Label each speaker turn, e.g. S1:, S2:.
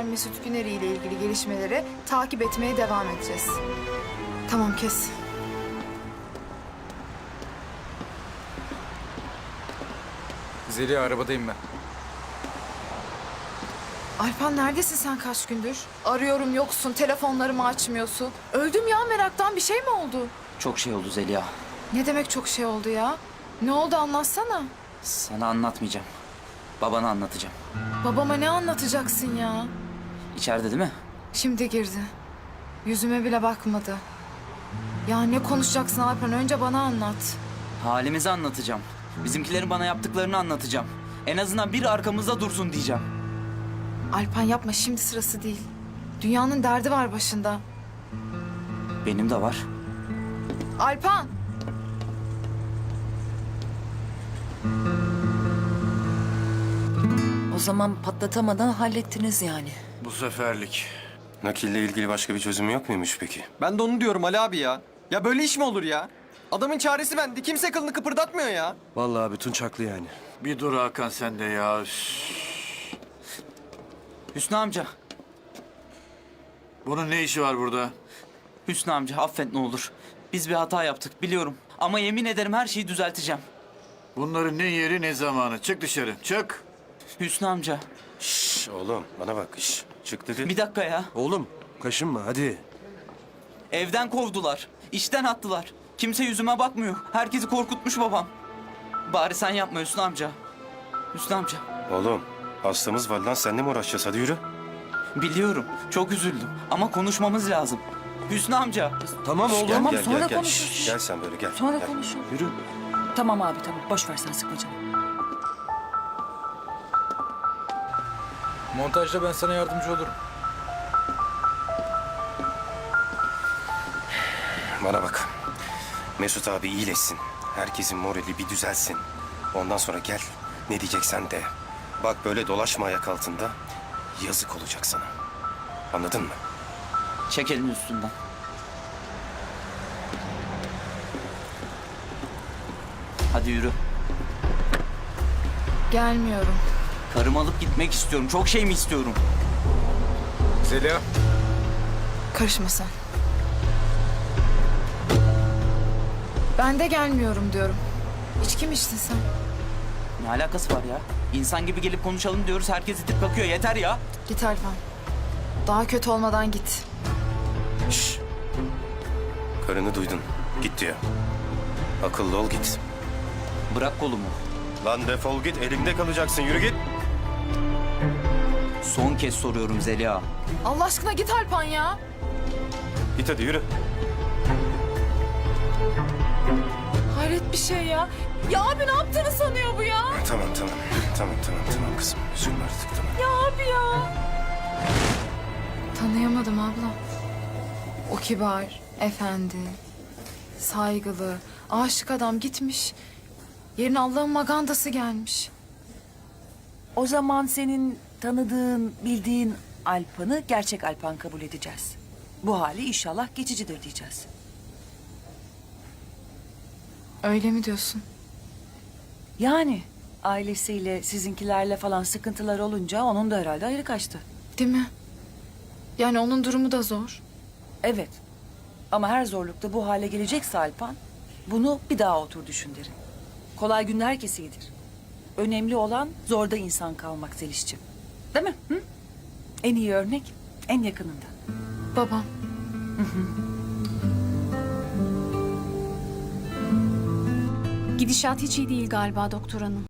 S1: Mesut Güneri ile ilgili gelişmeleri takip etmeye devam edeceğiz. Tamam kes.
S2: Zeliha arabadayım ben.
S1: Alpan neredesin sen kaç gündür? Arıyorum yoksun, telefonlarımı açmıyorsun. Öldüm ya meraktan bir şey mi oldu?
S3: Çok şey oldu Zeliha.
S1: Ne demek çok şey oldu ya? Ne oldu anlatsana.
S3: Sana anlatmayacağım. Babana anlatacağım.
S1: Babama ne anlatacaksın ya?
S3: İçeride değil mi?
S1: Şimdi girdi. Yüzüme bile bakmadı. Ya ne konuşacaksın Alpan? Önce bana anlat.
S3: Halimizi anlatacağım. Bizimkilerin bana yaptıklarını anlatacağım. En azından bir arkamızda dursun diyeceğim.
S1: Alpan yapma şimdi sırası değil. Dünyanın derdi var başında.
S3: Benim de var.
S1: Alpan!
S4: O zaman patlatamadan hallettiniz yani.
S5: Bu seferlik.
S6: Nakille ilgili başka bir çözüm yok muymuş peki?
S7: Ben de onu diyorum Ali abi ya. Ya böyle iş mi olur ya? Adamın çaresi bende. Kimse kılını kıpırdatmıyor ya.
S6: Vallahi abi Tunç haklı yani.
S5: Bir dur Hakan sen de ya. Üf.
S3: Hüsnü amca.
S5: Bunun ne işi var burada?
S3: Hüsnü amca affet ne olur. Biz bir hata yaptık biliyorum. Ama yemin ederim her şeyi düzelteceğim.
S5: Bunların ne yeri ne zamanı. Çık dışarı. Çık.
S3: Hüsnü amca.
S6: Şşş oğlum bana bak şş. Çık dedi.
S3: Bir dakika ya.
S6: Oğlum kaşınma hadi.
S3: Evden kovdular. İşten attılar. Kimse yüzüme bakmıyor. Herkesi korkutmuş babam. Bari sen yapma Hüsnü amca. Hüsnü amca.
S6: Oğlum hastamız var lan seninle mi uğraşacağız hadi yürü.
S3: Biliyorum. Çok üzüldüm. Ama konuşmamız lazım. Hüsnü amca.
S6: Tamam
S4: oğlum. Tamam,
S6: gel,
S4: sonra
S6: gel, gel.
S4: konuşuruz.
S6: Şş, gel sen böyle gel.
S4: Sonra
S6: gel.
S4: konuşun.
S6: Yürü.
S4: Tamam abi tamam. Boş ver sen sıkma canım.
S2: Montajda ben sana yardımcı olurum.
S6: Bana bak. Mesut abi iyileşsin. Herkesin morali bir düzelsin. Ondan sonra gel ne diyeceksen de. Bak böyle dolaşma ayak altında. Yazık olacak sana. Anladın mı?
S3: Çek elini üstünden. Hadi yürü.
S1: Gelmiyorum.
S3: Karımı alıp gitmek istiyorum. Çok şey mi istiyorum?
S2: Zeliha
S1: Karışma sen. Ben de gelmiyorum diyorum. İçki mi içtin sen?
S3: Ne alakası var ya? İnsan gibi gelip konuşalım diyoruz. Herkes itip bakıyor. Yeter ya.
S1: Git Alpan. Daha kötü olmadan git.
S6: Şşş. Karını duydun. Git diyor. Akıllı ol git.
S3: Bırak kolumu.
S6: Lan defol git elimde kalacaksın yürü git.
S3: Son kez soruyorum Zeliha.
S1: Allah aşkına git Alpan ya.
S6: Git hadi yürü.
S1: Hayret bir şey ya. Ya abi ne yaptığını sanıyor bu ya?
S6: Tamam tamam. Tamam tamam tamam kızım. Üzülme artık tamam.
S1: Ya abi ya. Tanıyamadım abla. O kibar, efendi, saygılı, aşık adam gitmiş. Yerine Allah'ın magandası gelmiş.
S4: O zaman senin tanıdığın, bildiğin Alpan'ı gerçek Alpan kabul edeceğiz. Bu hali inşallah geçicidir diyeceğiz.
S1: Öyle mi diyorsun?
S4: Yani ailesiyle, sizinkilerle falan sıkıntılar olunca onun da herhalde ayrı kaçtı.
S1: Değil mi? Yani onun durumu da zor.
S4: Evet. Ama her zorlukta bu hale gelecekse Alpan, bunu bir daha otur düşün derim. Kolay günler herkes iyidir. Önemli olan zorda insan kalmak Zeliş'ciğim. Değil mi? Hı? En iyi örnek en yakınında.
S1: Babam.
S8: Gidişat hiç iyi değil galiba doktor hanım.